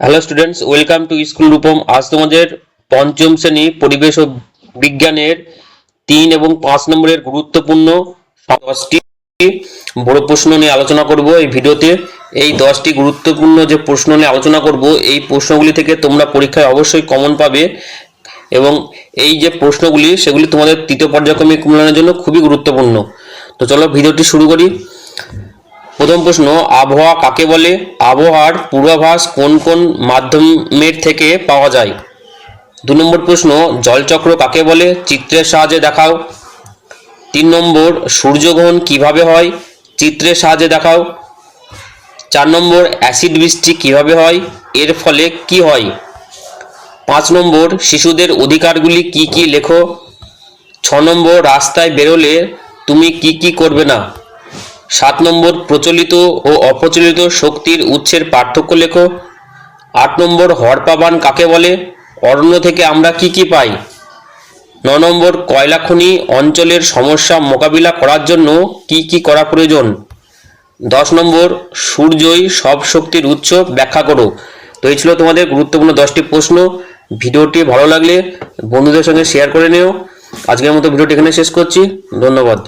Hello students welcome to school Rupam আজ তোমাদের পঞ্চম শ্রেণি পরিবেশ ও বিজ্ঞানের তিন এবং পাঁচ নম্বরের গুরুত্বপূর্ণ দশটি বড় প্রশ্ন নিয়ে আলোচনা করব এই ভিডিওতে। এই দশটি গুরুত্বপূর্ণ যে প্রশ্ন নিয়ে আলোচনা করব, এই প্রশ্নগুলি থেকে তোমরা পরীক্ষায় অবশ্যই কমন পাবে এবং এই যে প্রশ্নগুলি, সেগুলি তোমাদের তৃতীয় পর্যায়ক্রমিক মূল্যায়নের জন্য খুবই গুরুত্বপূর্ণ। তো চলো ভিডিওটি শুরু করি। প্রথম প্রশ্ন, আবহাওয়া কাকে বলে? আবহাওয়ার পূর্বাভাস কোন কোন মাধ্যমের থেকে পাওয়া যায়? দু নম্বর প্রশ্ন, জলচক্র কাকে বলে? চিত্রের সাহায্যে দেখাও। তিন নম্বর, সূর্যগ্রহণ কীভাবে হয়? চিত্রের সাহায্যে দেখাও। চার নম্বর, অ্যাসিড বৃষ্টি কীভাবে হয়? এর ফলে কি হয়? পাঁচ নম্বর, শিশুদের অধিকারগুলি কি কি লেখো? ছ নম্বর, রাস্তায় বেরোলে তুমি কি কি করবে না? সাত নম্বর প্রচলিত ও অপ্রচলিত শক্তির উৎসের পার্থক্য লেখো। আট নম্বর হরপাবান কাকে বলে? অরণ্য থেকে আমরা কি কি পাই? ন নম্বর কয়লা খনি অঞ্চলের সমস্যা মোকাবিলা করার জন্য কি কি করা প্রয়োজন? দশ নম্বর সূর্যই সব শক্তির উৎস ব্যাখ্যা করো। তো এই ছিল তোমাদের গুরুত্বপূর্ণ দশটি প্রশ্ন। ভিডিওটি ভালো লাগলে বন্ধুদের সঙ্গে শেয়ার করে নিও। আজকের মতো ভিডিওটি এখানে শেষ করছি। ধন্যবাদ।